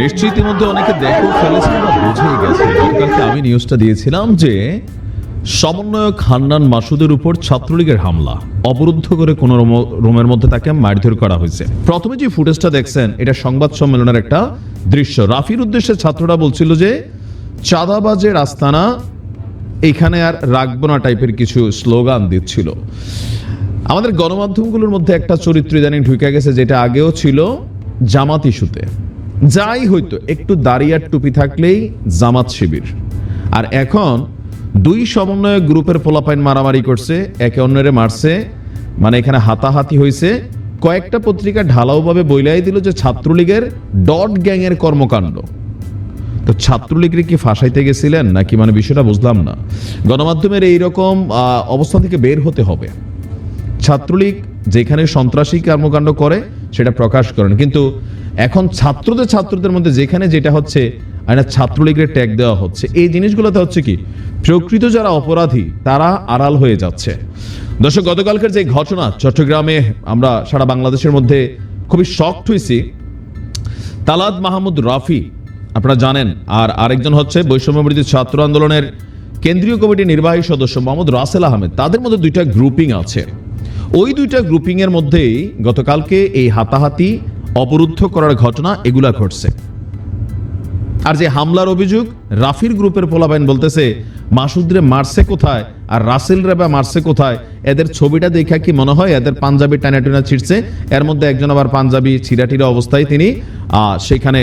নিশ্চয়ই ইতিমধ্যে অনেকে দেখো ফেলেছে বা বুঝেই গেছে। গতকালকে আমি নিউজটা দিয়েছিলাম যে সমন্বয়ক হান্নান মাসুদের উপর ছাত্রলীগের হামলা। অবরুদ্ধ করে কোন রুমের মধ্যে তাকে মারধর করা হয়েছে। প্রথমে যে ফুটেজটা দেখছেন, এটা সংবাদ সম্মেলনের একটা দৃশ্য। রাফির উদ্দেশ্যে ছাত্ররা বলছিল যে চাঁদাবাজের আস্তানা এখানে আর রাখব না টাইপের কিছু স্লোগান দিচ্ছিল। আমাদের গণমাধ্যমগুলোর মধ্যে একটা চরিত্র ইদানিং ঢুকে গেছে, যেটা আগেও ছিল জামাত ইস্যুতে। যাই হইতো, একটু দাঁড়িয়ার টুপি থাকলেই জামাত শিবির। আর এখন দুই সমন্বয়ক গ্রুপের পোলাপাইন মারামারি করছে, একে অন্যরে মারছে মানে এখানে হাতাহাতি হয়েছে কয়েকটা পত্রিকা ঢালাওভাবে বইলাই দিল যে ছাত্রলীগের ডট গ্যাংয়ের কর্মকাণ্ড। তো ছাত্রলীগের কি ফাঁসাইতে গেছিলেন? নাকি মানে বিষয়টা বুঝলাম না। গণমাধ্যমের এইরকম অবস্থান থেকে বের হতে হবে। ছাত্রলীগ যেখানে সন্ত্রাসী কর্মকাণ্ড করে, সেটা প্রকাশ করেন। কিন্তু এখন ছাত্রদের ছাত্রদের মধ্যে যেখানে যেটা হচ্ছে একটা ছাত্রলীগের ট্যাগ দেওয়া হচ্ছে। এই জিনিসগুলোতে হচ্ছে কি, প্রকৃত যারা অপরাধী, তারা আড়াল হয়ে যাচ্ছে। দর্শক, গতকালকের যে ঘটনা, চট্টগ্রামে আমরা সারা বাংলাদেশের মধ্যে খুবই শক্ট হয়েছি। তালাদ মাহমুদ রাফি আপনারা জানেন, আর আরেকজন হচ্ছে বৈষম্যবিরোধী ছাত্র আন্দোলনের কেন্দ্রীয় কমিটির নির্বাহী সদস্য মোহাম্মদ রাসেল আহমেদ। তাদের মধ্যে দুইটা গ্রুপিং আছে। ওই দুইটা গ্রুপিং এর মধ্যেই গতকালকে এই হাতাহাতি, অবরুদ্ধ করার ঘটনা এগুলা ঘটছে। আর যে হামলার অভিযোগ, রাফির গ্রুপের পোলাবাইন বলতেছে, মাসুদরে মারছে কোথায়? আর রাসেল রেবা মারছে কোথায়? এদের ছবিটা দেখা কি মনে হয়? এদের পাঞ্জাবি টানা টানা ছিঁড়ছে? এর মধ্যে একজন আবার পাঞ্জাবি ছিঁড়াটিরা অবস্থায় তিনি সেখানে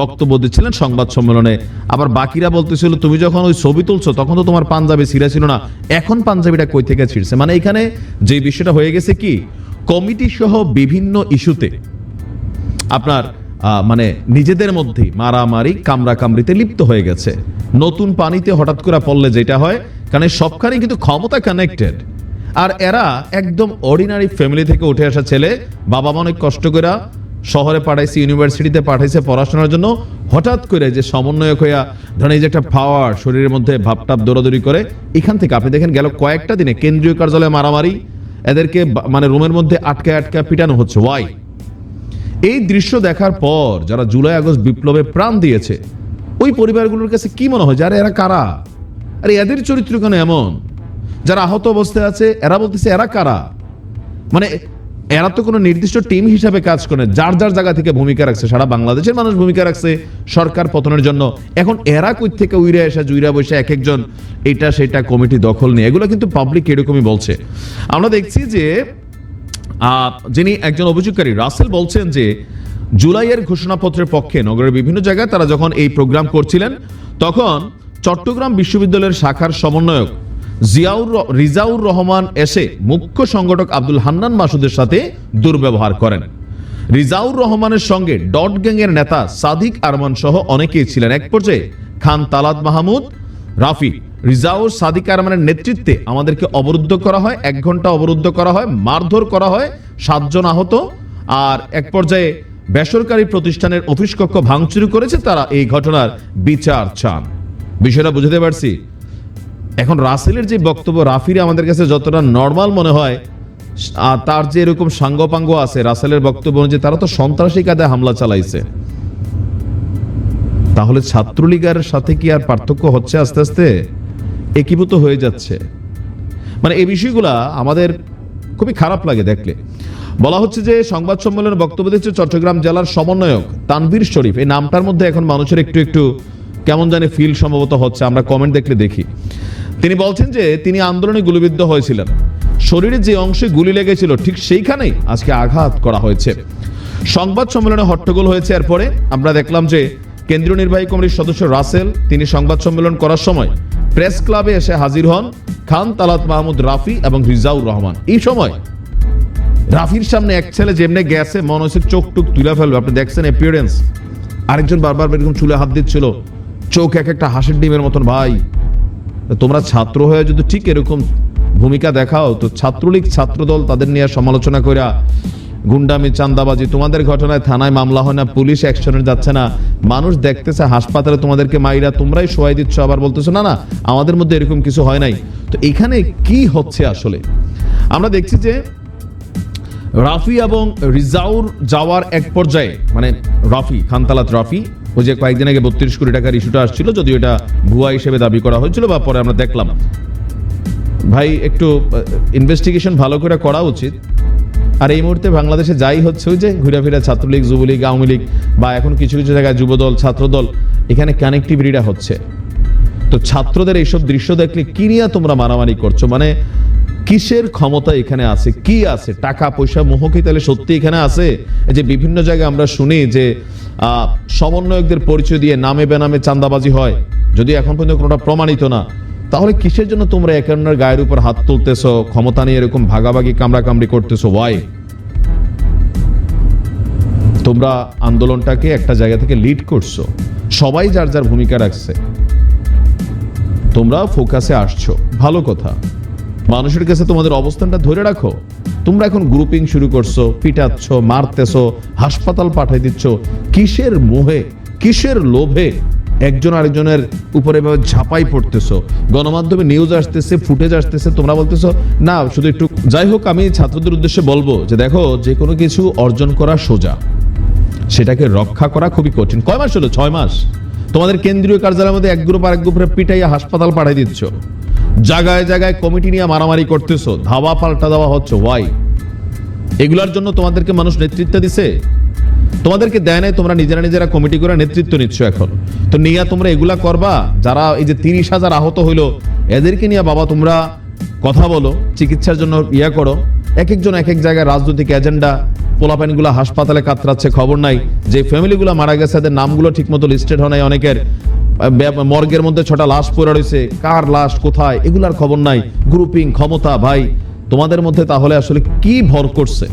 বক্তব্য দিচ্ছিলেন সংবাদ সম্মেলনে। আবার বাকিরা বলতেছিল, তুমি যখন ওই ছবি তুলছো, তখন তো তোমার পাঞ্জাবি ছিঁড়া ছিল না। এখন পাঞ্জাবিটা কই থেকে ছিঁড়ছে? মানে এখানে যে বিষয়টা হয়ে গেছে কি, কমিটি সহ বিভিন্ন ইস্যুতে আপনার মানে নিজেদের মধ্যে মারামারি কামড়া কামড়িতে লিপ্ত হয়ে গেছে। নতুন পানিতে হঠাৎ করে পড়লে যেটা হয়, কারণ সবখানে কিন্তু ক্ষমতা কানেক্টেড আর এরা একদম অর্ডিনারি ফ্যামিলি থেকে উঠে আসা ছেলে, বাবা মা অনেক কষ্ট করে শহরে পাঠাইছে ইউনিভার্সিটিতে পাঠাইছে পড়াশোনার জন্য। হঠাৎ করে যে সমন্বয়ক হইয়া ধরেন এই যে একটা পাওয়ার শরীরের মধ্যে ভাবটাপ দৌড়াদৌড়ি করে, এখান থেকে আপনি দেখেন গেল কয়েকটা দিনে কেন্দ্রীয় কার্যালয়ে মারামারি, এদেরকে মানে রুমের মধ্যে আটকে আটকে পিটানো হচ্ছে। ওয়াই এই দৃশ্য দেখার পর যারা জুলাই, আগস্ট বিপ্লবে প্রাণ দিয়েছে, ওই পরিবারগুলোর কাছে কি মনে হয় যারা এরা কারা? আরে এদের চরিত্র কেন এমন? যারা আহত অবস্থায় আছে, এরা বলতেছে, এরা কারা? মানে এরা তো কোনো নির্দিষ্ট টিম হিসাবে কাজ করে, যার যার জায়গা থেকে ভূমিকা রাখছে। সারা বাংলাদেশের মানুষ ভূমিকা রাখছে সরকার পতনের জন্য। এখন এরা কই থেকে উইরে আসা, জুইরা বসে এক একজন, এটা সেটা কমিটি দখল নিয়ে, এগুলো কিন্তু পাবলিক এরকমই বলছে। আমরা দেখছি যে যিনি একজন অভিযোগকারী, রাসেল বলছেন যে, জুলাইয়ের ঘোষণাপত্রের পক্ষে নগরের বিভিন্ন জায়গায় তারা যখন এই প্রোগ্রাম করছিলেন, তখন চট্টগ্রাম বিশ্ববিদ্যালয়ের শাখার সমন্বয়ক জিয়াউর রিজাউর রহমান এসে মুখ্য সংগঠক আব্দুল হান্নান মাসুদের সাথে দুর্ব্যবহার করেন। রিজাউর রহমানের সঙ্গে ডট গ্যাংয়ের নেতা সাদিক আরমান সহ অনেকেই ছিলেন। এক পর্যায়ে খান তালাদ মাহমুদ, রাফি, রিজাউর সাদিক আরমানের নেতৃত্বে আমাদেরকে অবরুদ্ধ করা হয়, এক ঘণ্টা অবরুদ্ধ করা হয়, মারধর করা হয় সাতজন আহত। আর এক পর্যায়ে বেসরকারি প্রতিষ্ঠানের অফিস কক্ষ ভাঙচুরি করেছে তারা এই ঘটনার বিচার চান। বিষয়টা বুঝতে পারছি? এখন রাসেলের যে বক্তব্য, রাফির আমাদের কাছে যতটা নর্মাল মনে হয় তার যে এরকম সাঙ্গপাঙ্গ আছে, রাসেলের বক্তব্য অনুযায়ী তারা তো সন্ত্রাসী কাদে হামলা চালাইছে। তাহলে ছাত্রলীগের সাথে কি আর পার্থক্য হচ্ছে আস্তে আস্তে? একীভূত হয়ে যাচ্ছে। মানে এই বিষয়গুলা আমাদের খুবই খারাপ লাগে দেখলে। বলা হচ্ছে যে সংবাদ সম্মেলনে বক্তব্য দিচ্ছে চট্টগ্রাম জেলার সমন্বয়ক তানভীর শরীফ। এই নামটার মধ্যে এখন মানুষের একটু একটু কেমন জানে ফিল সম্ভবত হচ্ছে। আমরা কমেন্ট দেখলে দেখি। তিনি বলছেন যে তিনি আন্দোলনে গুলিবিদ্ধ হয়েছিলেন। শরীরের যে অংশে গুলি লেগেছিল, ঠিক সেইখানেই আজকে আঘাত করা হয়েছে। সংবাদ সম্মেলনে হট্টগোল হয়েছে। এরপরে আমরা দেখলাম যে কেন্দ্রীয় নির্বাহী কমিটির সদস্য রাসেল, তিনি সংবাদ সম্মেলন করার সময় প্রেস ক্লাবে এসে হাজির হন খান, তালাত মাহমুদ, রাফি এবং রিজাউর রহমান। এই সময় রাফির সামনে এক ছেলে যেমনে গেছে, মনে হচ্ছে চোখ টুক তুলে ফেলবে। আপনি দেখছেন অ্যাপিয়ারেন্স আরেকজন বারবার এরকম চুলে হাত দিচ্ছিল। চোখ এক একটা হাসির ডিমের মতন, ভাই তোমরা ছাত্র হয়ে যদি ঠিক এরকম ভূমিকা দেখাও, তো ছাত্রলীগ, ছাত্রদল তাদের নিয়ে সমালোচনা কইরা গুন্ডামি, চান্দাবাজি, তোমাদের ঘটনায় থানায় মামলা হয় না, পুলিশ অ্যাকশনে যাচ্ছে না। মানুষ দেখতেছে, হাসপাতালে তোমাদেরকে মাইরা তোমরাই সহায় দিচ্ছ, আবার বলতেছো, না না, আমাদের মধ্যে এরকম কিছু হয় নাই। তো এখানে কি হচ্ছে আসলে? আমরা দেখছি যে রাফি এবং রিজাউর যাওয়ার এক পর্যায়ে মানে রাফি, খানতালাত রাফি ওই যে কয়েকদিন আগে বত্রিশ কোটি টাকার ইস্যুটা আসছিল, যদিও এটা ভুয়া হিসেবে দাবি করা হয়েছিল বা পরে আমরা দেখলাম। ভাই, একটু ইনভেস্টিগেশন ভালো করে করা উচিত। আর এই মুহূর্তে বাংলাদেশে যাই হচ্ছে ওই যে ঘুরে ফিরে ছাত্রলীগ, যুবলীগ, আওয়ামী লীগ বা এখন কিছু কিছু জায়গায় যুবদল, ছাত্রদল, এখানে কানেক্টিভিটিটা হচ্ছে। তো ছাত্রদের এইসব দৃশ্য দেখলে কি নিয়ে তোমরা মারামারি করছ? মানে কিসের ক্ষমতা এখানে আছে? কি আছে? টাকা, পয়সা, মোহ কি তাহলে সত্যি এখানে আছে? যে বিভিন্ন জায়গায় আমরা শুনি যে সমন্বয়কদের পরিচয় দিয়ে নামে বেনামে চান্দাবাজি হয়। যদি এখন পর্যন্ত কোনোটা প্রমাণিত না, তাহলে কিসের জন্য তোমরা একান্নার গায়ের উপর হাত তুলতেছো, ক্ষমতা নিয়ে এরকম ভাগাভাগি কামড়া কামড়ি করতেছো? ওয়াই তোমরা আন্দোলনটাকে একটা জায়গা থেকে লিড করছ। সবাই যার যার ভূমিকা রাখছে। তোমরা ফোকাসে আসছো। ভালো কথা। মানুষের কাছে তোমাদের অবস্থানটা ধরে রাখো। তোমরা এখন গ্রুপিং শুরু করছ, পিটাচ্ছ, মারতেছো, হাসপাতাল পাঠাই দিচ্ছ। কিসের মোহে, কিসের লোভে একজন আরেকজনের উপরে এভাবে ঝাঁপাই পড়তেছো? গণমাধ্যমে নিউজ আসতেছে ফুটেজ আসতেছে, তোমরা বলতেছো, না, শুধু একটু যাই হোক, আমি ছাত্রদের উদ্দেশ্যে বলব যে, দেখো, যে কোনো কিছু অর্জন করা সোজা। সেটাকে রক্ষা করা খুবই কঠিন। কয় মাস হলো? ছয় মাস। তোমাদের কেন্দ্রীয় কার্যালয়ের মধ্যে এক গ্রুপ আর এক গ্রুপে পিটাইয়া হাসপাতাল পাঠাই দিচ্ছ। জায়গায় জায়গায় কমিটি নিয়ে মারামারি করতেছো, ধাওয়া পাল্টা দেওয়া হচ্ছে ওয়াই এগুলার জন্য তোমাদেরকে মানুষ নেতৃত্ব দিছে? তোমাদেরকে দেয় নাই, তোমরা নিজেরা নিজেরা কমিটি করে নেতৃত্ব নিচ্ছ এখন। তো নিয়ে তোমরা এগুলা করবা, যারা এই যে তিরিশ হাজার আহত হইল, এদেরকে নিয়ে বাবা তোমরা কথা বলো, চিকিৎসার জন্য ইয়া করো। এক একজন এক এক জায়গায় রাজনৈতিক এজেন্ডা, পোলাপাইনগুলো হাসপাতালে কাতরাচ্ছে, খবর নাই। যে ফ্যামিলিগুলো মারা গেছে তাদের নামগুলো ঠিকমতো লিস্টেড হয় নাই, অনেকের মর্গের মধ্যে ছটা লাশ পড়ে রয়েছে। কার লাশ কোথায়? এগুলার খবর নাই। গ্রুপিং ক্ষমতা, ভাই। তোমাদের মধ্যে তাহলে আসলে কি ভর করছে?